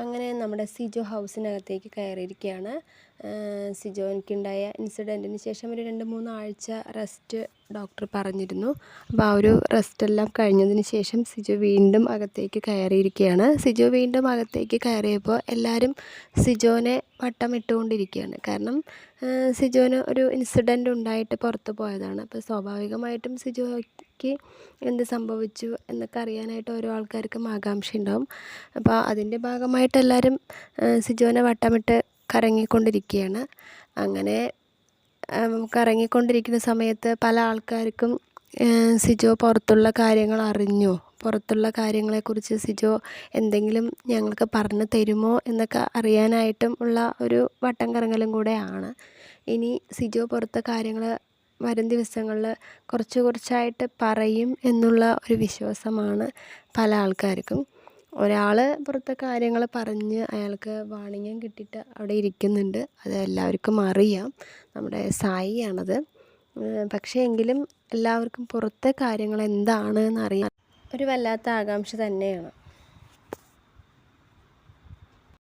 അങ്ങനെ നമ്മുടെ സിജോ ഹൗസിനകത്തേക്ക് കയറിയിരിക്കുകയാണ്. സിജോയ്ക്കുണ്ടായ ഇൻസിഡന്റിന് ശേഷം ഒരു രണ്ട് മൂന്ന് ആഴ്ച റെസ്റ്റ് ഡോക്ടർ പറഞ്ഞിരുന്നു. അപ്പോൾ ആ ഒരു റെസ്റ്റ് എല്ലാം കഴിഞ്ഞതിന് ശേഷം സിജു വീണ്ടും അകത്തേക്ക് കയറിയിരിക്കുകയാണ്. സിജു വീണ്ടും അകത്തേക്ക് കയറിയപ്പോൾ എല്ലാവരും സിജോനെ വട്ടമിട്ടുകൊണ്ടിരിക്കുകയാണ്. കാരണം സിജോന് ഒരു ഇൻസിഡന്റ് ഉണ്ടായിട്ട് പുറത്ത് പോയതാണ്. അപ്പോൾ സ്വാഭാവികമായിട്ടും സിജോയ്ക്ക് എന്ത് സംഭവിച്ചു എന്നൊക്കെ അറിയാനായിട്ട് ഓരോ ആൾക്കാർക്കും ആകാംക്ഷ ഉണ്ടാവും അപ്പോൾ അതിന്റെ ഭാഗമായിട്ട് എല്ലാവരും സിജോനെ വട്ടമിട്ട് കറങ്ങിക്കൊണ്ടിരിക്കുകയാണ്. അങ്ങനെ കറങ്ങിക്കൊണ്ടിരിക്കുന്ന സമയത്ത് പല ആൾക്കാർക്കും സിജോ പുറത്തുള്ള കാര്യങ്ങൾ അറിഞ്ഞോ? പുറത്തുള്ള കാര്യങ്ങളെക്കുറിച്ച് സിജോ എന്തെങ്കിലും ഞങ്ങൾക്ക് പറഞ്ഞു തരുമോ എന്നൊക്കെ അറിയാനായിട്ടും ഉള്ള ഒരു വട്ടം കറങ്ങലും കൂടെയാണ്. ഇനി സിജോ പുറത്തെ കാര്യങ്ങൾ വരും ദിവസങ്ങളിൽ കുറച്ച് കുറച്ചായിട്ട് പറയും എന്നുള്ള ഒരു വിശ്വാസമാണ് പല ആൾക്കാർക്കും. ഒരാൾ പുറത്തെ കാര്യങ്ങൾ പറഞ്ഞ് അയാൾക്ക് വാണിംഗ്യം കിട്ടിയിട്ട് അവിടെ ഇരിക്കുന്നുണ്ട്. അത് എല്ലാവർക്കും അറിയാം. നമ്മുടെ സായി പക്ഷേ എങ്കിലും എല്ലാവർക്കും പുറത്തെ കാര്യങ്ങൾ എന്താണ് എന്നറിയാൻ ഒരു വല്ലാത്ത ആകാംക്ഷ തന്നെയാണ്.